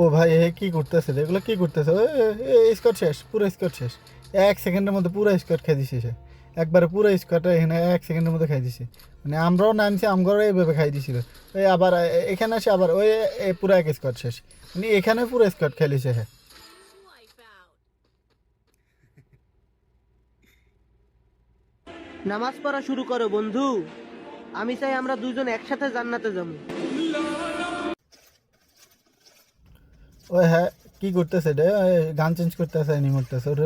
ও ভাই, এ কি করতেছে? এগুলো কি করতেছে? স্কট শেষ, পুরো স্কট শেষ। এক সেকেন্ডের মধ্যে পুরো স্কট খেয়ে দিছে সে। একবারে পুরো স্কট এখানে এক সেকেন্ডের মধ্যে খাই দিছে। মানে আমরাও নামছি আমরাও এইভাবে খাই দিছিল। ওই আবার এখানে আসে আবার, ওই পুরো এক স্কট শেষ। মানে এখানে পুরো স্কট খেলিছে হ্যাঁ নামাজ পড়া শুরু করো, বন্ধু। আমি চাই আমরা দুজন একসাথে জান্নাতে যাব। ওই হ্যাঁ কি করতেছে রে গান চেঞ্জ করতেছে এনি মরতেছে ওর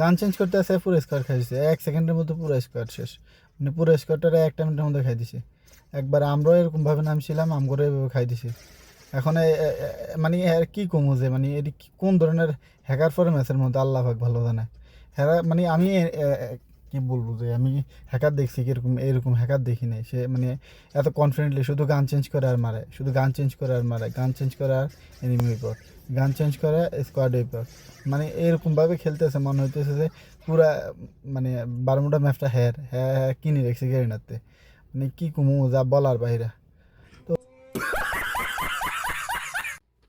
গান চেঞ্জ করতেছে, পুরো স্কোয়ার খাইছে এক সেকেন্ডের মধ্যে পুরো স্কোয়ার শেষ। মানে পুরো স্কোয়ারটা একটা মিনিটের মধ্যে খাই দিছে। একবার আমরাও এরকমভাবে নামছিলাম, আমগরও এভাবে খাই দিছে। এখন মানে এর কি কমু যে মানে এটি কোন ধরনের হ্যাকার ফরে ম্যাচের মধ্যে? আল্লাহ পাক ভালো জানে। হ্যাঁ মানে আমি কি বলব যে আমি হ্যাকার দেখছি কীরকম এরকম হ্যাকার দেখি নাই। সে মানে এত কনফিডেন্টলি শুধু গান চেঞ্জ করে আর মারে। শুধু গান চেঞ্জ করে আর মারে। গান চেঞ্জ করে আর এনিমি পর গান চেঞ্জ করে স্কোয়াড পর মানে এরকমভাবে খেলতেছে, মনে হইতেছে যে পুরা মানে বারমুটা ম্যাপটা হ্যার হ্যাঁ হ্যাঁ কিনে রেখেছে গেরিনাতে মানে কি কুমু, যা বলার বাইরে। তো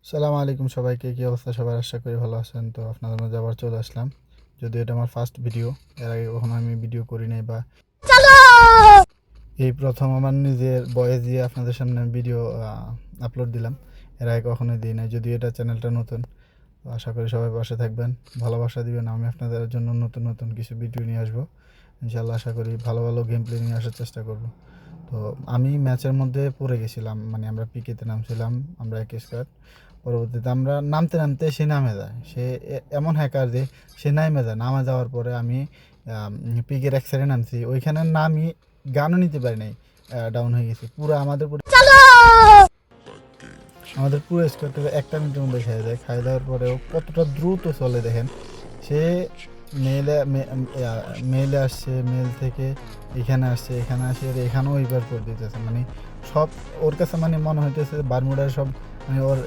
সালাম আলাইকুম সবাইকে। কী অবস্থা? সবাই আশা করি ভালো আছেন। তো আপনাদের মাঝে আবার চলে আসলাম। যদি এটা আমার ফার্স্ট ভিডিও এর আগে কখনো আমি ভিডিও করি নাই বা এই প্রথম আমার নিজের বয়েস দিয়ে আপনাদের সামনে ভিডিও আপলোড দিলাম এর আগে কখনোই দিই নাই যদিও এটা চ্যানেলটা নতুন। আশা করি সবাই পাশে থাকবেন ভালোবাসা দিবেন আমি আপনাদের জন্য নতুন নতুন কিছু ভিডিও নিয়ে আসব। ইনশাল্লাহ আশা করি ভালো ভালো গেম প্লে নিয়ে আসার চেষ্টা করব। তো আমি ম্যাচের মধ্যে পড়ে গেছিলাম মানে আমরা পিকেতে নামছিলাম আমরা এক স্কোয়াড পরবর্তীতে আমরা নামতে নামতে সে নামে যায়। সে এমন হ্যাকার যে সে নামে যায়। নামা যাওয়ার পরে আমি পিকের এক সাইডে নামছি ওইখানে নামি গানও নিতে পারি নাই ডাউন হয়ে গেছে। পুরো আমাদের পুরো আমাদের পুরো স্কোয়াডটা একটা মিনিটের মধ্যে খেয়ে যায় খাই দেওয়ার পরেও কতটা দ্রুত চলে দেখেন। সে মেলে মেলে আসছে মেল থেকে এখানে আসছে এখানে আসে আর এখানেও এইবার করে দিতেছে। মানে সব ওর কাছে মানে মনে হইতেছে বারমুডার সব মানে ওর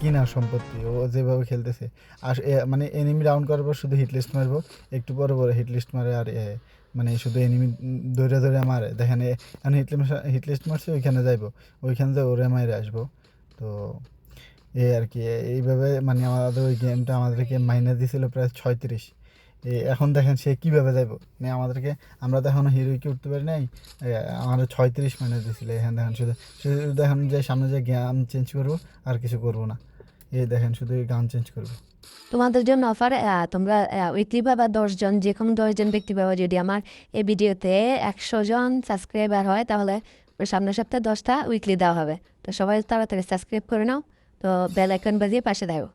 কিনা সম্পত্তি, ও যেভাবে খেলতেছে। আর মানে এনিমি রাউন্ড করার পর শুধু হিট লিস্ট মারবো, একটু পরে পরে হিট লিস্ট মারে আর মানে শুধু এনিমি ধরে ধরে মারে। দেখেন এখন হিট লিস্ট হিট মারছে, ওইখানে যাইবো। ওইখানে যে ওরে মাইরে আসব। তো এই আর কি এইভাবে মানে আমাদের ওই গেমটা আমাদেরকে মাইনাস দিয়েছিল প্রায় ছয়ত্রিশ। এখন দেখেন সে কীভাবে যাইব? মানে আমাদেরকে, আমরা তো এখনও হিরোইকে উঠতে পারি নাই। আমাদের ছয়ত্রিশ মিনিট দিয়েছিল এখানে দেখেন শুধু শুধু দেখেন যে সামনে যে গান চেঞ্জ করব, আর কিছু করব না। এই দেখেন শুধু গান চেঞ্জ করব। তোমাদের জন্য অফার তোমরা উইকলি পাবা দশজন যে কোনো দশজন ব্যক্তি পাবা। যদি আমার এই ভিডিওতে একশো জন সাবস্ক্রাইবার হয়, তাহলে সামনের সপ্তাহে দশটা উইকলি দেওয়া হবে। তো সবাই তাড়াতাড়ি সাবস্ক্রাইব করে নাও। তো বেল আইকন বাজিয়ে পাশে দাও